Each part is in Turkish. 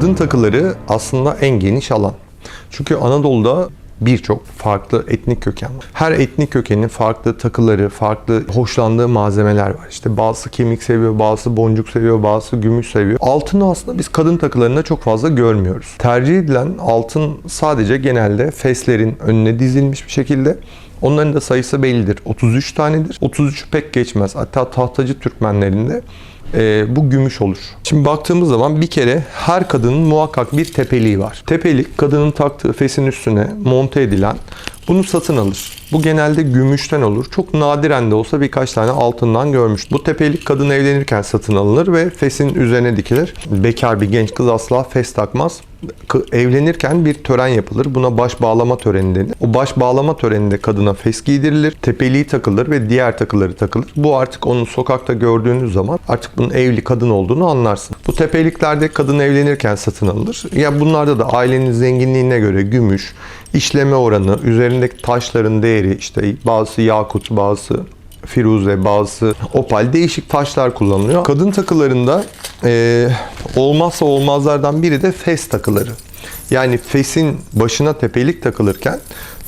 Kadın takıları aslında en geniş alan. Çünkü Anadolu'da birçok farklı etnik köken var. Her etnik kökenin farklı takıları, farklı hoşlandığı malzemeler var. İşte bazısı kemik seviyor, bazısı boncuk seviyor, bazısı gümüş seviyor. Altını aslında biz kadın takılarında çok fazla görmüyoruz. Tercih edilen altın sadece genelde feslerin önüne dizilmiş bir şekilde Onların da sayısı bellidir. 33 tanedir. 33 pek geçmez. Hatta tahtacı Türkmenlerinde e, bu gümüş olur. Şimdi baktığımız zaman bir kere her kadının muhakkak bir tepeliği var. Tepelik kadının taktığı fesin üstüne monte edilen bunu satın alır. Bu genelde gümüşten olur. Çok nadiren de olsa birkaç tane altından görmüş. Bu tepelik kadın evlenirken satın alınır ve fesin üzerine dikilir. Bekar bir genç kız asla fes takmaz. Evlenirken bir tören yapılır. Buna baş bağlama töreni denir. O baş bağlama töreninde kadına fes giydirilir. Tepeliği takılır ve diğer takıları takılır. Bu artık onu sokakta gördüğünüz zaman artık bunun evli kadın olduğunu anlarsın. Bu tepeliklerde kadın evlenirken satın alınır. Ya bunlarda da ailenin zenginliğine göre gümüş, işleme oranı, üzerindeki taşların değeri, işte bazısı yakut, bazısı firuze, bazısı opal değişik taşlar kullanılıyor. Kadın takılarında eee, olmazsa olmazlardan biri de fes takıları. Yani fesin başına tepelik takılırken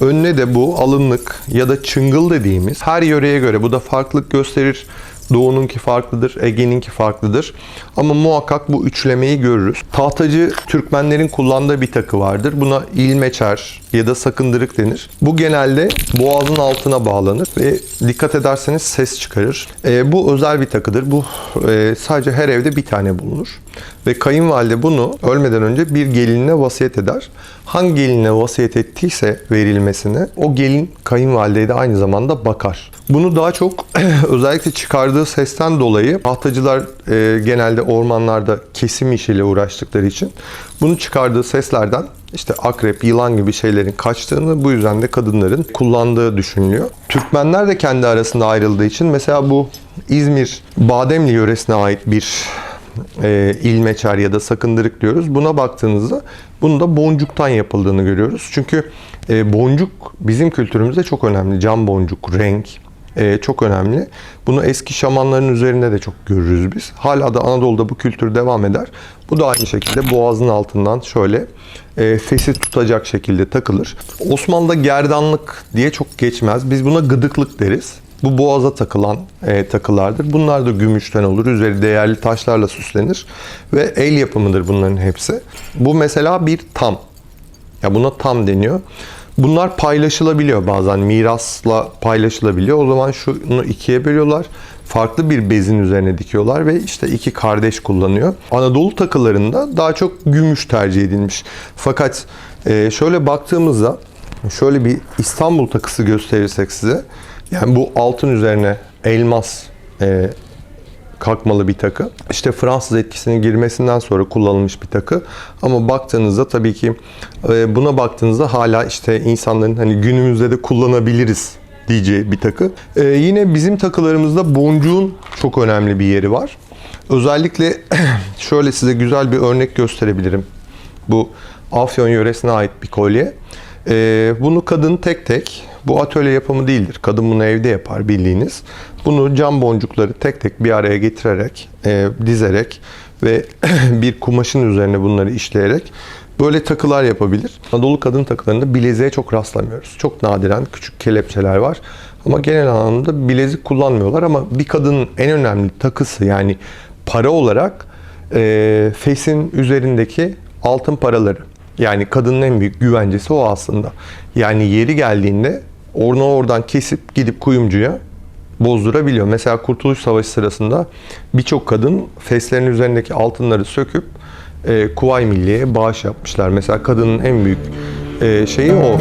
önüne de bu alınlık ya da çıngıl dediğimiz her yöreye göre bu da farklılık gösterir. Doğu'nunki farklıdır, Ege'ninki farklıdır. Ama muhakkak bu üçlemeyi görürüz. Tahtacı Türkmenlerin kullandığı bir takı vardır. Buna ilmeçer ya da sakındırık denir. Bu genelde boğazın altına bağlanır ve dikkat ederseniz ses çıkarır. E, bu özel bir takıdır. Bu e, sadece her evde bir tane bulunur. Ve kayınvalide bunu ölmeden önce bir gelinine vasiyet eder. Hangi gelinine vasiyet ettiyse verilmesine o gelin kayınvalideye de aynı zamanda bakar. Bunu daha çok özellikle çıkardığı sesten dolayı tahtacılar e, genelde ormanlarda kesim işiyle uğraştıkları için bunu çıkardığı seslerden işte akrep, yılan gibi şeylerin kaçtığını bu yüzden de kadınların kullandığı düşünülüyor. Türkmenler de kendi arasında ayrıldığı için mesela bu İzmir Bademli yöresine ait bir e, ilmeçer ya da sakındırık diyoruz. Buna baktığınızda bunun da boncuktan yapıldığını görüyoruz. Çünkü e, boncuk bizim kültürümüzde çok önemli. Cam boncuk, renk e, çok önemli. Bunu eski şamanların üzerinde de çok görürüz biz. Hala da Anadolu'da bu kültür devam eder. Bu da aynı şekilde boğazın altından şöyle e, fesi tutacak şekilde takılır. Osmanlı'da gerdanlık diye çok geçmez. Biz buna gıdıklık deriz. Bu boğaza takılan e, takılardır. Bunlar da gümüşten olur. Üzeri değerli taşlarla süslenir. Ve el yapımıdır bunların hepsi. Bu mesela bir tam. Ya buna tam deniyor. Bunlar paylaşılabiliyor bazen. Mirasla paylaşılabiliyor. O zaman şunu ikiye bölüyorlar. Farklı bir bezin üzerine dikiyorlar ve işte iki kardeş kullanıyor. Anadolu takılarında daha çok gümüş tercih edilmiş. Fakat e, şöyle baktığımızda şöyle bir İstanbul takısı gösterirsek size yani bu altın üzerine elmas e, kalkmalı bir takı. İşte Fransız etkisinin girmesinden sonra kullanılmış bir takı. Ama baktığınızda tabii ki e, buna baktığınızda hala işte insanların hani günümüzde de kullanabiliriz diyeceği bir takı. E, yine bizim takılarımızda boncuğun çok önemli bir yeri var. Özellikle şöyle size güzel bir örnek gösterebilirim. Bu Afyon yöresine ait bir kolye. E, bunu kadın tek tek bu atölye yapımı değildir. Kadın bunu evde yapar bildiğiniz. Bunu cam boncukları tek tek bir araya getirerek, e, dizerek ve bir kumaşın üzerine bunları işleyerek böyle takılar yapabilir. Anadolu kadın takılarında bileziğe çok rastlamıyoruz. Çok nadiren küçük kelepçeler var. Ama genel anlamda bilezik kullanmıyorlar ama bir kadının en önemli takısı yani para olarak e, fesin üzerindeki altın paraları. Yani kadının en büyük güvencesi o aslında. Yani yeri geldiğinde onu oradan kesip gidip kuyumcuya bozdurabiliyor. Mesela Kurtuluş Savaşı sırasında birçok kadın feslerin üzerindeki altınları söküp e, Kuvay Milliye'ye bağış yapmışlar. Mesela kadının en büyük e, şeyi o.